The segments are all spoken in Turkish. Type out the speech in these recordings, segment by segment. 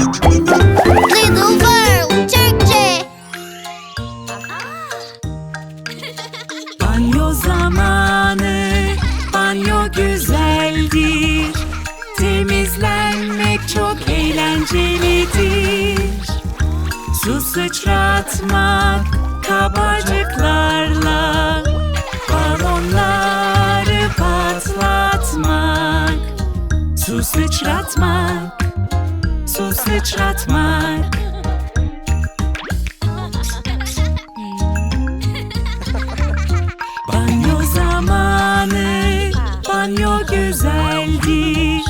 Banyo zamanı, banyo güzeldir. Temizlenmek çok eğlencelidir. Su sıçratmak kabarcıklarla balonları patlatmak. Su sıçratmak, su sıçratmak. Banyo zamanı, banyo güzeldir.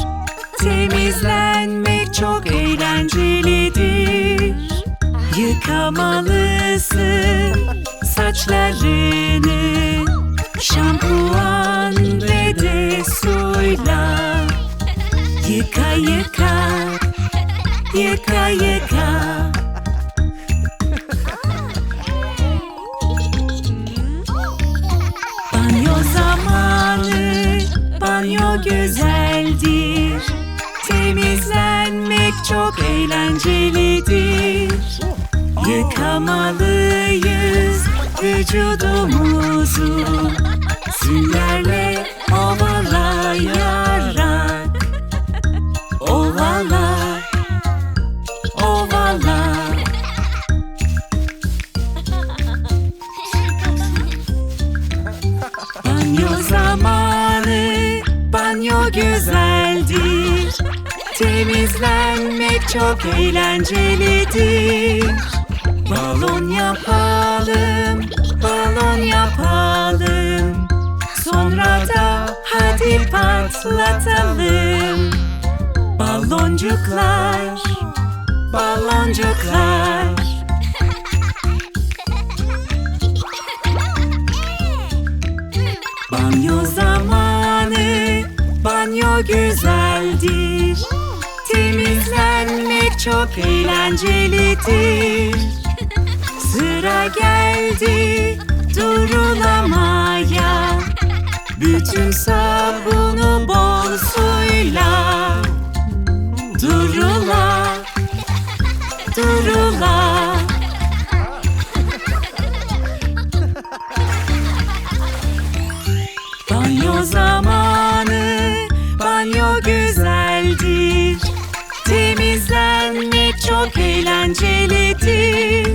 Temizlenmek çok eğlencelidir. Yıkamalısın saçlarını şampuan ve de suyla. Yıka yıka, yıka yıka. Banyo zamanı, banyo güzeldir. Temizlenmek çok eğlencelidir. Yıkamalıyız vücudumuzu. Süllerle güzeldir. Temizlenmek çok eğlencelidir. Balon yapalım, balon yapalım. Sonra da hadi patlatalım. Baloncuklar, baloncuklar. Banyo zamanı, güzeldir. Temizlenmek çok eğlencelidir. Sıra geldi durulamaya. Bütün sabunu bol suyla. Durula, durula. Banyo güzeldir. Temizlenmek çok eğlencelidir.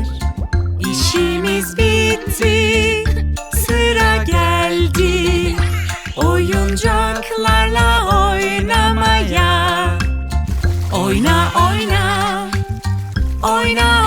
İşimiz bitti, sıra geldi. Oyuncaklarla oynamaya. Oyna oyna, oyna.